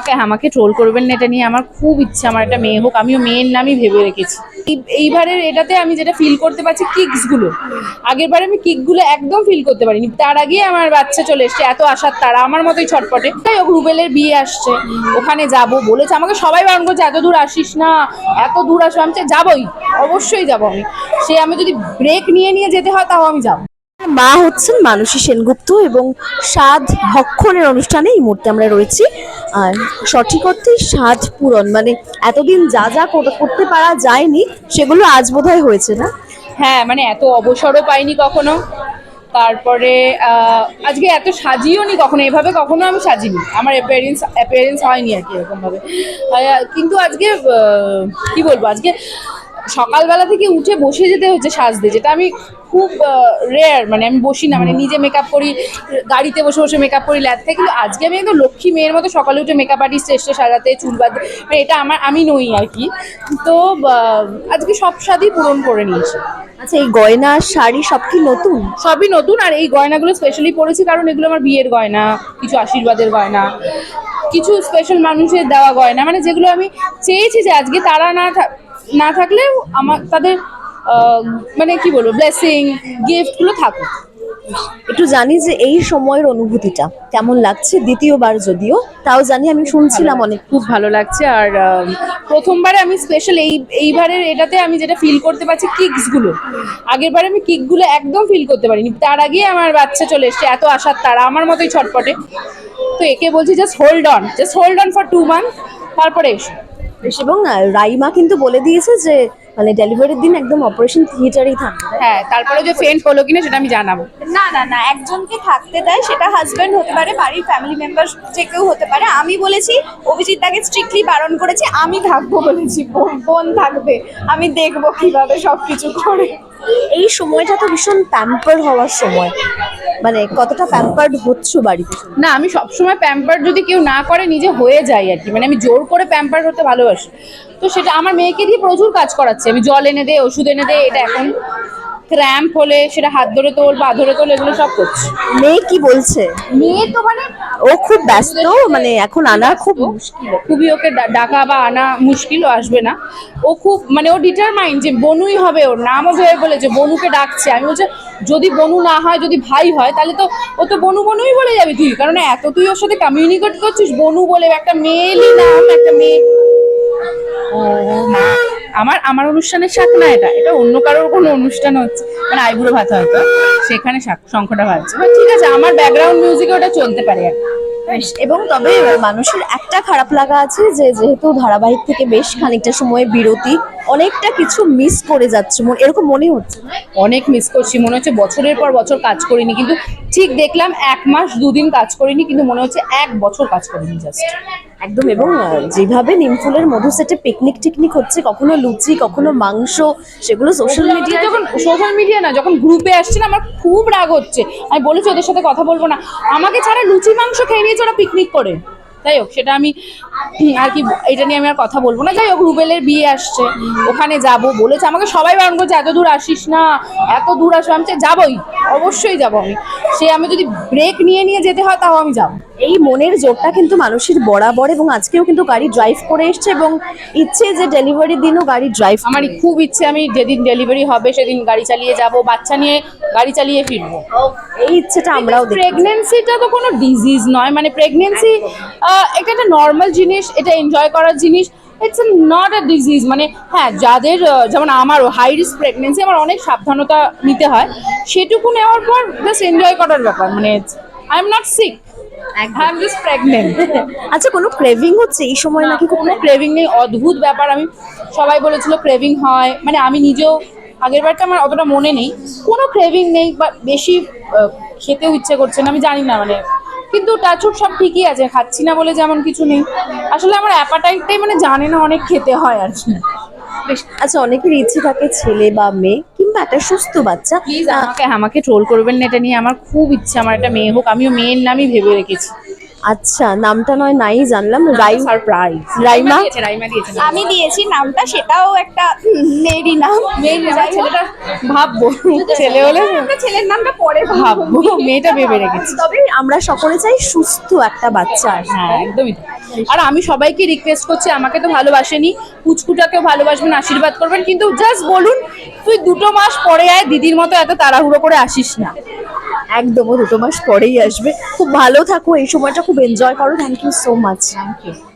আমাকে আমাকে ট্রোল করবেন না, এটা নিয়ে আমার খুব ইচ্ছা, আমার একটা মেয়ে হোক, আমিও মেয়ের নামই ভেবে রেখেছি। এইবারের এটাতে আমি যেটা ফিল করতে পারছি কিকসগুলো আগের বারে আমি কিকগুলো একদম ফিল করতে পারিনি। তার আগে আমার বাচ্চা চলে এসছে, এত আশার তারা, আমার মতোই ছটপটে। তাই ও রুবেলের বিয়ে আসছে, ওখানে যাব, বলেছে আমাকে সবাই বারণ করছে, এত দূর আসিস না, এত দূর আসো। আমি যাবোই, অবশ্যই যাব আমি। সে আমি যদি ব্রেক নিয়ে নিয়ে যেতে হয়, তাও আমি যাব। মা হচ্ছেন মানসী সেনগুপ্ত এবং স্বাদ ভক্ষণের অনুষ্ঠানে এই মুহূর্তে আমরা রয়েছি। আর সঠিক অর্থে স্বাদ পূরণ মানে এতদিন যা যা কর- করতে পারা যায়নি, সেগুলো আজ বোধহয় হয়েছে না? হ্যাঁ মানে এত অবসরও পাইনি কখনো। তারপরে আজকে এত সাজিও নি কখনো, এভাবে কখনো আমি সাজিনি। আমার অ্যাপিয়ারেন্স অ্যাপিয়ারেন্স হয়নি আর কি এরকমভাবে। কিন্তু আজকে কি বলব, আজকে সকালবেলা থেকে উঠে বসে যেতে হচ্ছে সাজতে যেটা আমি খুব রেয়ার মানে আমি বসি না মানে নিজে মেকআপ করি গাড়িতে বসে বসে মেকআপ করি ল্যাব থেকে কিন্তু আজকে আমি একদম লক্ষ্মী মেয়ের মতো সকালে উঠে মেকআপ আর্টিস্ট এসে সাজাতে চুল বাঁধতে মানে এটা আমার আমি নই আর কি। তো আজকে সব স্বাদই পূরণ করে নিয়েছি। আচ্ছা এই গয়না শাড়ি সব কি নতুন? সবই নতুন আর এই গয়নাগুলো স্পেশালি পরেছি কারণ এগুলো আমার বিয়ের গয়না কিছু আশীর্বাদের গয়না। কিছু স্পেশাল মানুষের দেওয়া গয়না। মানে যেগুলো আমি চেয়েছি যে আজকে তারা না না থাকলেও আমার তাদের মানে কি বলব ব্লেসিং গিফটগুলো থাকুক। একটু জানি যে এই সময়ের অনুভূতিটা কেমন লাগছে দ্বিতীয়বার যদিও তাও জানি আমি শুনছিলাম অনেক। খুব ভালো লাগছে। আর প্রথমবারে আমি স্পেশাল এই এইবারের এটাতে আমি যেটা ফিল করতে পারছি কিকসগুলো। আগের বারে আমি কিকগুলো একদম ফিল করতে পারিনি। তার আগে আমার বাচ্চা চলে এসছে এত আশার তারা আমার মতোই ছটপটে। তো একে বলছি just hold on just hold on for two month তারপরে এসো। এবং রাইমা কিন্তু বলে দিয়েছে যে মানে ডেলিভারির দিন একদম অপারেশন থিয়েটারেই থাকবে। হ্যাঁ তারপরে যে ফ্রেন্ড হলো কিনা সেটা আমি জানাব। না না না একজনকে থাকতে দেয় সেটা হাজবেন্ড হতে পারে বাড়ির ফ্যামিলি মেম্বার যে কেউ হতে পারে। আমি বলেছি অভিজিৎ তাকে স্ট্রিক্টলি বারণ করেছে আমি থাকব বলেছি বোন বোন থাকবে আমি দেখব কীভাবে সবকিছু করে। এই সময়টা তো ভীষণ প্যাম্পার হওয়ার সময়। মানে কতটা প্যাম্পার্ড হচ্ছ বাড়িতে? না আমি সবসময় প্যাম্পার যদি কেউ না করে নিজে হয়ে যাই আর কি। মানে আমি জোর করে প্যাম্পার হতে ভালোবাসি। তো সেটা আমার মেয়েকে দিয়ে প্রচুর কাজ করাচ্ছে। আমি জল এনে দে ওষুধ এনে দে এটা এখন ক্র্যাম্প হলে সেটা হাত ধরে তোল পা ধরে তোল এগুলো সব করছে। মেয়ে কি বলছে? মেয়ে তো মানে ও খুব ব্যস্ত মানে এখন আনা খুব মুশকিল। খুবই ওকে ডাকা বা আনা মুশকিল আসবে না। ও খুব মানে ও ডিটারমাইন্ড যে বনুই হবে ওর নামও ভেবে বলেছে বনুকে ডাকছে। আমি বলছি যদি বনু না হয়, যদি ভাই হয়, তাহলে তো ও তো বনু বনুই বলে যাবে তুই। কারণ এত তুই ওর সাথে কমিউনিকেট করছিস, বনু বলে একটা মেয়েলি নাম, একটা মেয়ে। ও মা, আমার আমার অনুষ্ঠানের শাক না এটা এটা অন্য কারোর কোনো অনুষ্ঠান হচ্ছে। মানে আইবুড়ো ভাত হয়তো, সেখানে শঙ্খটা ভাজছে। ঠিক আছে, আমার ব্যাকগ্রাউন্ড মিউজিকে ওটা চলতে পারে আর এবং তবে মানুষের একটা খারাপ লাগা আছে যে, যেহেতু ধারাবাহিক থেকে বেশ খানিকটা সময় বিরতি অনেকটা কিছু মিস করে যাচ্ছে। এরকম মনে হচ্ছে? অনেক মিস করছি। মনে হচ্ছে বছরের পর বছর কাজ করিনি, কিন্তু ঠিক দেখলাম এক মাস দুদিন কাজ করিনি, কিন্তু মনে হচ্ছে এক বছর কাজ করিনি জাস্ট একদম এবং যেভাবে নিমফুলের মধু সেটে পিকনিক টিকনিক হচ্ছে কখনো লুচি কখনো মাংস সেগুলো সোশ্যাল মিডিয়া যখন সোশ্যাল মিডিয়া না যখন গ্রুপে আসছে না আমার খুব রাগ হচ্ছে। আমি বলেছি ওদের সাথে কথা বলব না। আমাকে ছাড়া লুচি মাংস খেয়ে নিয়েছে ওরা পিকনিক করে। যাই হোক সেটা আমি আর কি এটা নিয়ে আমি আর কথা বলব না। যাই হোক রুবেলের বিয়ে আসছে ওখানে যাব। বলেছে আমাকে সবাই বারণ করছে এত দূর আসিস না এত দূর আসো। আমি যাবোই অবশ্যই যাব আমি। সে আমি যদি ব্রেক নিয়ে নিয়ে যেতে হয় তাও আমি যাব। এই মনের জোরটা কিন্তু মানুষের বরাবর এবং আজকেও কিন্তু গাড়ি ড্রাইভ করে এসছে এবং ইচ্ছে যে ডেলিভারির দিনও গাড়ি ড্রাইভ আমার খুব ইচ্ছে আমি যেদিন ডেলিভারি হবে সেদিন গাড়ি চালিয়ে যাব বাচ্চা নিয়ে গাড়ি চালিয়ে ফিরবো। এই ইচ্ছেটা আমরাও প্রেগনেন্সিটা তো কোনো ডিজিজ নয় মানে প্রেগনেন্সি এটা একটা নর্মাল জিনিস এটা এনজয় করার জিনিস। ইটস নট আ ডিজিজ মানে হ্যাঁ যাদের যেমন আমারও হাই রিস্ক প্রেগনেন্সি আমার অনেক সাবধানতা নিতে হয়। সেটুকু নেওয়ার পর জাস্ট এনজয় করার ব্যাপার মানে আই এম নট সিক আচ্ছা কোনো ক্রেভিং হচ্ছে এই সময় নাকি কোনো? ক্রেভিং নেই অদ্ভুত ব্যাপার। আমি সবাই বলেছিল ক্রেভিং হয় মানে আমি নিজেও আগের বারটা আমার অতটা মনে নেই। কোনো ক্রেভিং নেই বা বেশি খেতেও ইচ্ছে করছে না আমি জানি না মানে কিন্তু টাচুপ সব ঠিকই আছে খাচ্ছি না বলে যেমন কিছু নেই। আসলে আমার অ্যাপাটাইটটাই মানে জানে না অনেক খেতে হয় আর কি। বেশ আচ্ছা অনেকের ইচ্ছে থাকে ছেলে বা মেয়ে কিংবা একটা সুস্থ বাচ্চা। প্লিজ আমাকে আমাকে ট্রোল করবেন না এটা নিয়ে আমার খুব ইচ্ছে আমার একটা মেয়ে হোক আমিও মেয়ের নামই ভেবে রেখেছি। আচ্ছা নামটা নয় নাই জানলাম। রাই সারপ্রাইজ রাইমা? আমি দিয়েছি নামটা সেটাও একটা মেয়েরই নাম। ছেলেটা ভাববো। ছেলে হলে আমরা ছেলের নামটা পরে ভাববো মেয়েটা ভেবে রেখেছি। তবে আমরা সকলে চাই সুস্থ একটা বাচ্চা আসবে হ্যাঁ একদমই আর আমি সবাইকে রিকোয়েস্ট করছি আমাকে তো ভালোবাসেনি। পুচকুটাকেও ভালোবাসবেন আশীর্বাদ করবেন। কিন্তু জাস্ট বলুন তুই দুটো মাস পরে আয় দিদির মতো এত তাড়াহুড়ো করে আসিস না। একদম দুটো মাস পরেই আসবে। খুব ভালো থাকো, এই সময়টা খুব এনজয় করো। Thank you so much thank you